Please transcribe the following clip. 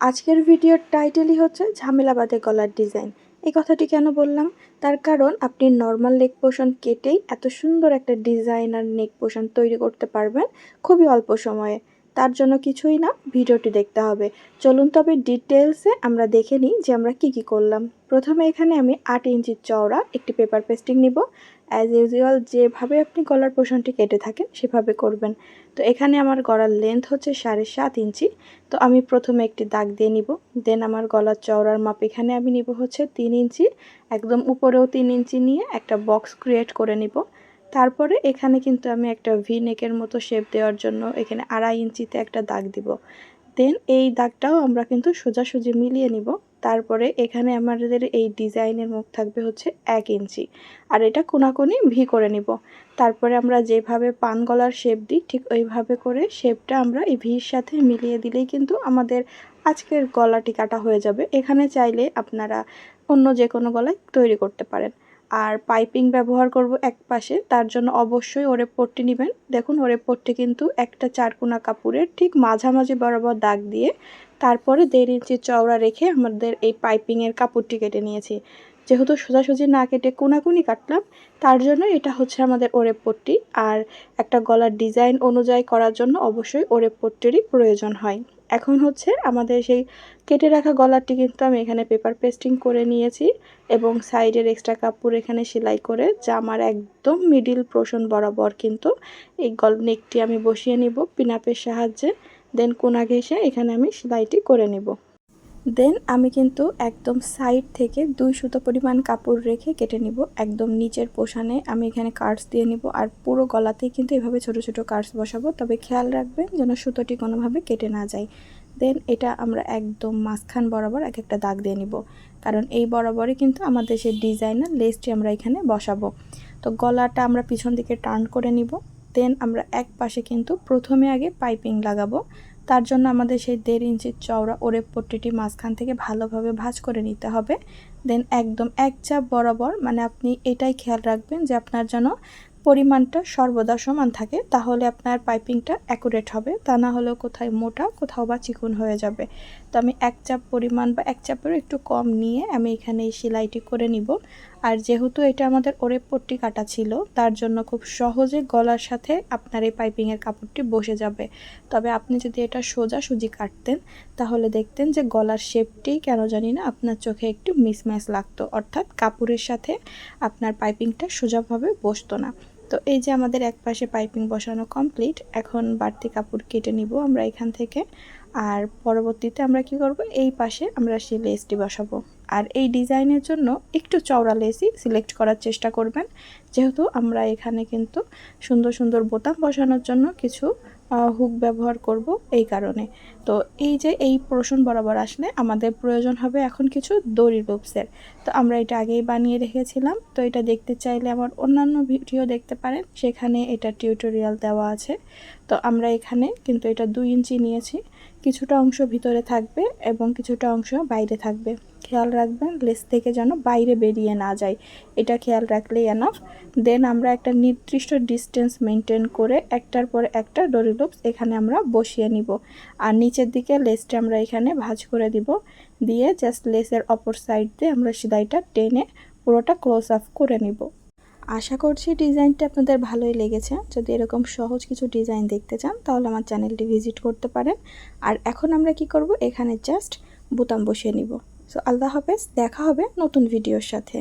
আজকের ভিডিওর টাইটেলই হচ্ছে ঝামেলা বাদে গলার ডিজাইন। এই কথাটি কেন বললাম? তার কারণ আপনি নর্মাল নেক পোষণ কেটেই এত সুন্দর একটা ডিজাইন আর নেক পোষণ তৈরি করতে পারবেন খুবই অল্প সময়ে। তার জন্য কিছুই না, ভিডিওটি দেখতে হবে। চলুন তবে ডিটেলসে আমরা দেখে নিই যে আমরা কি কি করলাম। প্রথমে এখানে আমি আট ইঞ্চির চওড়া একটি পেপার পেস্টিং নিব। অ্যাজ ইউজুয়াল যেভাবে আপনি গলার পোষণটি কেটে থাকেন, সেভাবে করবেন। তো এখানে আমার গলার লেন্থ হচ্ছে সাড়ে সাত ইঞ্চি। তো আমি প্রথমে একটি দাগ দিয়ে নিব। দেন আমার গলার চওড়ার মাপ এখানে আমি নিব হচ্ছে তিন ইঞ্চি। একদম উপরেও তিন ইঞ্চি নিয়ে একটা বক্স ক্রিয়েট করে নিব। তারপরে এখানে কিন্তু আমি একটা ভি নেকের মতো শেপ দেওয়ার জন্য এখানে আড়াই ইঞ্চিতে একটা দাগ দিব। দেন এই দাগটাও আমরা কিন্তু সোজাসুজি মিলিয়ে নিব। তারপরে এখানে আমাদের এই ডিজাইনের মুখ থাকবে হচ্ছে এক ইঞ্চি। আর এটা কোনাকুনি ভি করে নিব। তারপরে আমরা যেভাবে পান গলার শেপ দিই, ঠিক ওইভাবে করে শেপটা আমরা এই ভির সাথে মিলিয়ে দিলেই কিন্তু আমাদের আজকের গলাটি কাটা হয়ে যাবে। এখানে চাইলে আপনারা অন্য যে কোনো গলায় তৈরি করতে পারেন। আর পাইপিং ব্যবহার করব এক পাশে, তার জন্য অবশ্যই ওরে পট্টি নেবেন। দেখুন, ওরে পট্টি কিন্তু একটা চারকোনা কাপড়ের ঠিক মাঝামাঝি বরাবর দাগ দিয়ে তারপরে দেড় ইঞ্চি চওড়া রেখে আমাদের এই পাইপিংয়ের কাপড়টি কেটে নিয়েছি। যেহেতু সোজাসুজি না কেটে কোনাকুনি কাটলাম, তার জন্য এটা হচ্ছে আমাদের ওরেপ পট্টি। আর একটা গলার ডিজাইন অনুযায়ী করার জন্য অবশ্যই ওরেপ পট্টিরই প্রয়োজন হয়। এখন হচ্ছে আমাদের সেই কেটে রাখা গলারটি কিন্তু আমি এখানে পেপার পেস্টিং করে নিয়েছি এবং সাইডের এক্সট্রা কাপড় এখানে সেলাই করে জামার একদম মিডিল পোর্শন বরাবর কিন্তু এই গল নেকটি আমি বসিয়ে নিব পিনাপের সাহায্যে। দেন কোনা ঘেসে এখানে আমি সেলাইটি করে নিব। দেন আমি কিন্তু একদম সাইড থেকে দুই সুতো পরিমাণ কাপড় রেখে কেটে নিব। একদম নিচের পোষানে আমি এখানে কার্ডস দিয়ে নিব। আর পুরো গলাতেই কিন্তু এভাবে ছোট ছোট কার্ডস বসাবো। তবে খেয়াল রাখবেন যেন সুতোটি কোনোভাবে কেটে না যায়। দেন এটা আমরা একদম মাঝখান বরাবর এক একটা দাগ দিয়ে নিব। কারণ এই বরাবরই কিন্তু আমাদের সেই ডিজাইনার লেসটি আমরা এখানে বসাবো। তো গলাটা আমরা পিছন দিকে টার্ন করে নিব। দেন আমরা এক পাশে কিন্তু প্রথমে আগে পাইপিং লাগাবো। তার জন্য আমাদের সেই দেড় ইঞ্চির চওড়া ওরে পট্টিটি মাঝখান থেকে ভালোভাবে ভাজ করে নিতে হবে। দেন একদম এক চাপ বরাবর মানে আপনি এটাই খেয়াল রাখবেন যে আপনার যেন পরিমাণটা সর্বদা সমান থাকে, তাহলে আপনার পাইপিংটা অ্যাকুরেট হবে। তা না হলেও কোথায় মোটা, কোথাও বা চিকন হয়ে যাবে। তো আমি এক চাপ পরিমাণ বা এক চাপেরও একটু কম নিয়ে আমি এখানে এই সেলাইটি করে নিব। আর যেহেতু এটা আমাদের ওরে পট্টি কাটা ছিল, তার জন্য খুব সহজে গলার সাথে আপনার এই পাইপিংয়ের কাপড়টি বসে যাবে। তবে আপনি যদি এটা সোজা সুজি কাটতেন, তাহলে দেখতেন যে গলার শেপটি কেন জানি না আপনার চোখে একটু মিসম্যাচ লাগতো। অর্থাৎ কাপড়ের সাথে আপনার পাইপিংটা সোজাভাবে বসতো না। তো এই যে আমাদের এক পাশে পাইপিং বসানো কমপ্লিট এখন বাড়তি কাপড় কেটে নিব আমরা এখান থেকে। আর পরবর্তীতে আমরা কি করব? এই পাশে আমরা সেই লেসটি বসাবো। আর এই ডিজাইনের জন্য একটু চওড়া লেসই সিলেক্ট করার চেষ্টা করবেন। যেহেতু আমরা এখানে কিন্তু সুন্দর সুন্দর বোতাম বসানোর জন্য কিছু হুক ব্যবহার করব এই কারণে। তো এই যে এই পোর্শন বরাবর আসলে আমাদের প্রয়োজন হবে এখন কিছু দড়ির লুপসের তো আমরা এটা আগেই বানিয়ে রেখেছিলাম। তো এটা দেখতে চাইলে আমার অন্যান্য ভিডিও দেখতে পারেন। সেখানে এটা টিউটোরিয়াল দেওয়া আছে। তো আমরা এখানে কিন্তু এটা দুই ইঞ্চি নিয়েছি। কিছুটা অংশ ভিতরে থাকবে এবং কিছুটা অংশ বাইরে থাকবে। খেয়াল রাখবেন, লেস থেকে যেন বাইরে বেরিয়ে না যায়। এটা খেয়াল রাখলেই এনাফ দেন আমরা একটা নির্দিষ্ট ডিস্টেন্স মেনটেন করে একটার পর একটা ডরি লুপস এখানে আমরা বসিয়ে নিব। আর নিচের দিকে লেসটা আমরা এখানে ভাজ করে দিব। দিয়ে জাস্ট লেসের অপর সাইড দিয়ে আমরা সেলাইটা টেনে পুরোটা ক্লোজ আপ করে নিব। আশা করছি ডিজাইনটা আপনাদের ভালোই লেগেছে। যদি এরকম সহজ কিছু ডিজাইন দেখতে চান, তাহলে আমার চ্যানেলটি ভিজিট করতে পারেন। আর এখন আমরা কি করব? এখানে জাস্ট বোতাম বসিয়ে নিব। সো, আল্লাহ হাফেজ, দেখা হবে নতুন ভিডিওর সাথে।